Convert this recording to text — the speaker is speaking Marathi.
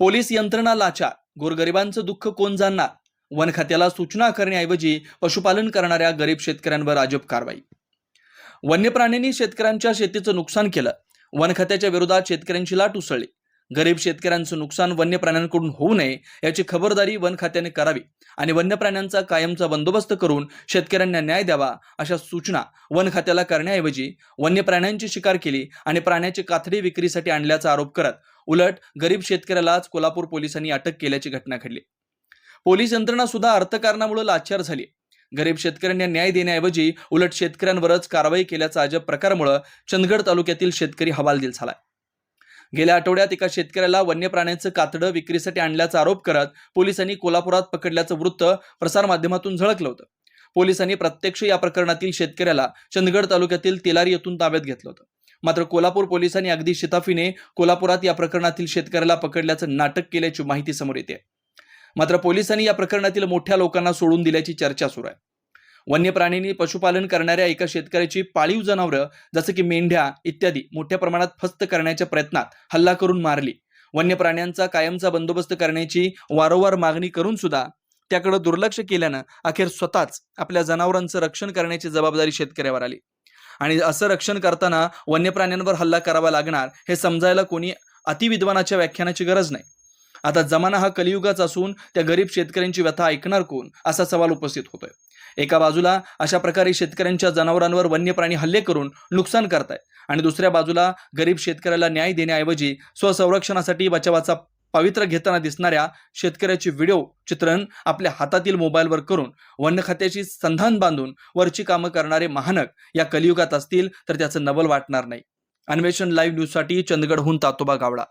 पोलीस यंत्रणा लाचार गोरगरिबांचं दुःख कोण जाणणार? वन खात्याला सूचना करण्याऐवजी पशुपालन करणाऱ्या गरीब शेतकऱ्यांवर अजब कारवाई. वन्य प्राण्यांनी शेतकऱ्यांच्या शेतीचं नुकसान केलं. वन खात्याच्या विरोधात शेतकऱ्यांची लाट उसळली. गरीब शेतकऱ्यांचं नुकसान वन्य प्राण्यांकडून होऊ नये याची खबरदारी वन खात्याने करावी आणि वन्य प्राण्यांचा कायमचा बंदोबस्त करून शेतकऱ्यांना न्याय द्यावा अशा सूचना वन खात्याला करण्याऐवजी वन्य प्राण्यांची शिकार केली आणि प्राण्याची कातडी विक्रीसाठी आणल्याचा आरोप करत उलट गरीब शेतकऱ्यालाच कोल्हापूर पोलिसांनी अटक केल्याची घटना घडली. पोलीस यंत्रणा सुद्धा अर्थकारणामुळे लाचार झाली. गरीब शेतकऱ्यांना न्याय देण्याऐवजी उलट शेतकऱ्यांवरच कारवाई केल्याचा अजब प्रकारामुळे चंदगड तालुक्यातील शेतकरी हवालदिल झालाय. गेल्या आठवड्यात एका शेतकऱ्याला वन्य प्राण्यांचं कातडं विक्रीसाठी आणल्याचा आरोप करत पोलिसांनी कोल्हापुरात पकडल्याचं वृत्त प्रसारमाध्यमातून झळकलं होतं. पोलिसांनी प्रत्यक्ष या प्रकरणातील शेतकऱ्याला चंदगड तालुक्यातील तेलारी येथून ताब्यात घेतलं होतं. मात्र कोल्हापूर पोलिसांनी अगदी शिताफीने कोल्हापुरात या प्रकरणातील शेतकऱ्याला पकडल्याचं नाटक केल्याची माहिती समोर येते. मात्र पोलिसांनी या प्रकरणातील मोठ्या लोकांना सोडून दिल्याची चर्चा सुरू आहे. वन्य प्राण्यांनी पशुपालन करणाऱ्या एका शेतकऱ्याची पाळीव जनावरं जसं की मेंढ्या इत्यादी मोठ्या प्रमाणात फस्त करण्याच्या प्रयत्नात हल्ला करून मारली. वन्य प्राण्यांचा कायमचा बंदोबस्त करण्याची वारंवार मागणी करून सुद्धा त्याकडे दुर्लक्ष केल्यानं अखेर स्वतःच आपल्या जनावरांचं रक्षण करण्याची जबाबदारी शेतकऱ्यावर आली. आणि असं रक्षण करताना वन्य प्राण्यांवर हल्ला करावा लागणार हे समजायला कोणी अतिविद्वानाच्या व्याख्यानाची गरज नाही. आता जमाना हा कलियुगाचा असून त्या गरीब शेतकऱ्यांची व्यथा ऐकणार कोण? असा सवाल उपस्थित होतोय. एका बाजूला अशा प्रकारे शेतकऱ्यांच्या जनावरांवर वन्य प्राणी हल्ले करून नुकसान करतायत आणि दुसऱ्या बाजूला गरीब शेतकऱ्याला न्याय देण्याऐवजी स्वसंरक्षणासाठी बचावाचा पवित्र घेताना दिसणाऱ्या शेतकऱ्याचे व्हिडिओ चित्रण आपल्या हातातील मोबाईलवर करून वन्य खात्याची संधान बांधून वरची कामं करणारे महानक या कलियुगात असतील तर त्याचं नवल वाटणार नाही. अन्वेषण लाईव्ह न्यूजसाठी चंदगडहून तातोबा गावडा.